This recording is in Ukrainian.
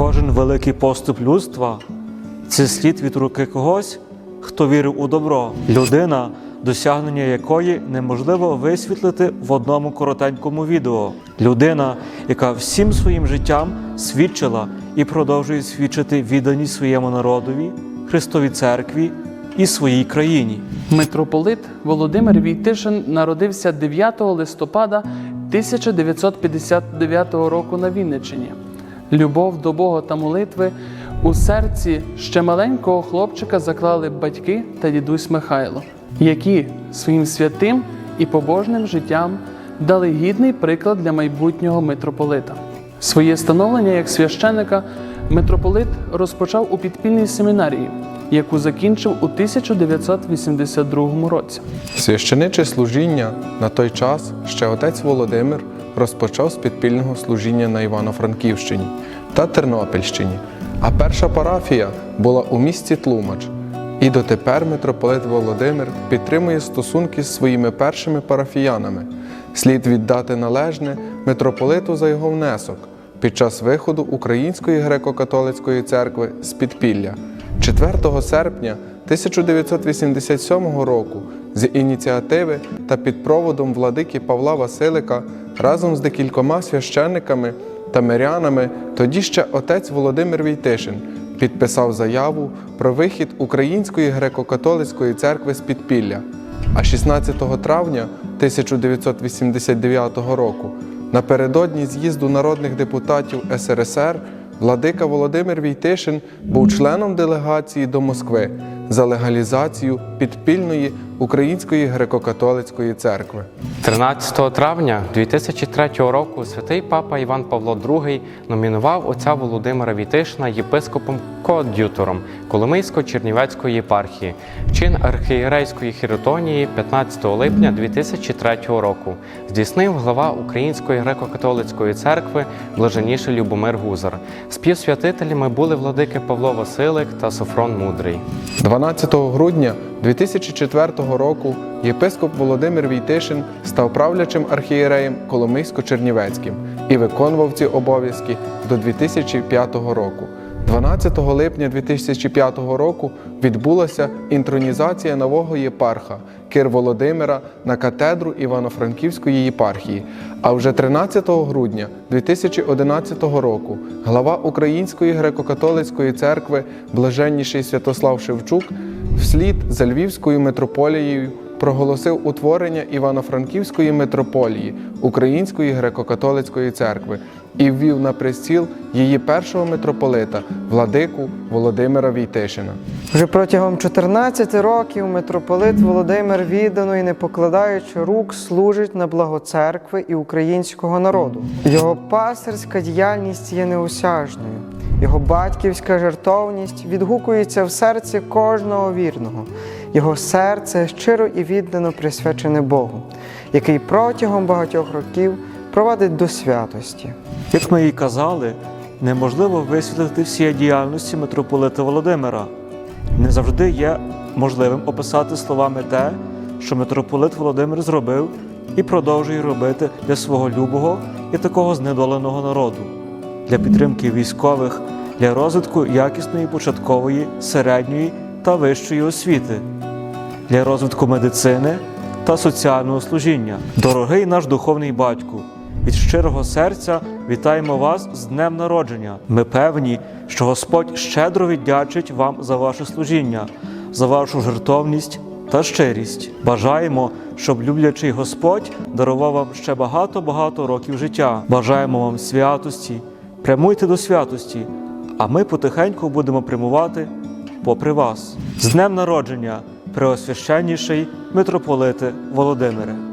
Кожен великий поступ людства це слід від руки когось, хто вірив у добро, людина, досягнення якої неможливо висвітлити в одному коротенькому відео. Людина, яка всім своїм життям свідчила і продовжує свідчити відданість своєму народові, Христовій церкві і своїй країні. Митрополит Володимир Війтишин народився 9 листопада 1959 року на Вінниччині. Любов до Бога та молитви у серці ще маленького хлопчика заклали батьки та дідусь Михайло, які своїм святим і побожним життям дали гідний приклад для майбутнього митрополита. Своє становлення як священика митрополит розпочав у підпільній семінарії, яку закінчив у 1982 році. Священиче служіння на той час ще отець Володимир розпочав з підпільного служіння на Івано-Франківщині та Тернопільщині, а перша парафія була у місті Тлумач. І дотепер митрополит Володимир підтримує стосунки з своїми першими парафіянами. Слід віддати належне митрополиту за його внесок під час виходу Української греко-католицької церкви з підпілля. 4 серпня 1987 року з ініціативи та під проводом владики Павла Василика разом з декількома священниками та мирянами тоді ще отець Володимир Війтишин підписав заяву про вихід Української греко-католицької церкви з підпілля. А 16 травня 1989 року напередодні з'їзду народних депутатів СРСР Владика Володимир Війтишин був членом делегації до Москви за легалізацію підпільної Української греко-католицької церкви. 13 травня 2003 року святий папа Іван Павло II номінував отця Володимира Вітишина єпископом коад'ютором Коломийсько-Чернівецької єпархії, чин архієрейської хіротонії 15 липня 2003 року. Здійснив глава Української греко-католицької церкви блаженніший Любомир Гузар. Співсвятителями були владики Павло Василик та Софрон Мудрий. 12 грудня 2004 року єпископ Володимир Війтишин став правлячим архієреєм Коломийсько-Чернівецьким і виконував ці обов'язки до 2005 року. 12 липня 2005 року відбулася інтронізація нового єпарха Кир Володимира на катедру Івано-Франківської єпархії. А вже 13 грудня 2011 року глава Української греко-католицької церкви блаженніший Святослав Шевчук вслід за Львівською митрополією проголосив утворення Івано-Франківської митрополії Української греко-католицької церкви і ввів на престіл її першого митрополита, владику Володимира Війтишина. Вже протягом 14 років митрополит Володимир віддано і не покладаючи рук служить на благо церкви і українського народу. Його пастирська діяльність є неосяжною. Його батьківська жертовність відгукується в серці кожного вірного. Його серце щиро і віддано присвячене Богу, який протягом багатьох років провадить до святості. Як ми і казали, неможливо висвітлити всі діяльності митрополита Володимира. Не завжди є можливим описати словами те, що митрополит Володимир зробив і продовжує робити для свого любого і такого знедоленого народу, для підтримки військових, для розвитку якісної початкової, середньої та вищої освіти, для розвитку медицини та соціального служіння. Дорогий наш духовний батьку, від щирого серця вітаємо вас з днем народження. Ми певні, що Господь щедро віддячить вам за ваше служіння, за вашу жертовність та щирість. Бажаємо, щоб люблячий Господь дарував вам ще багато-багато років життя. Бажаємо вам святості, прямуйте до святості, а ми потихеньку будемо прямувати попри вас. З днем народження, преосвященніший митрополите Володимире!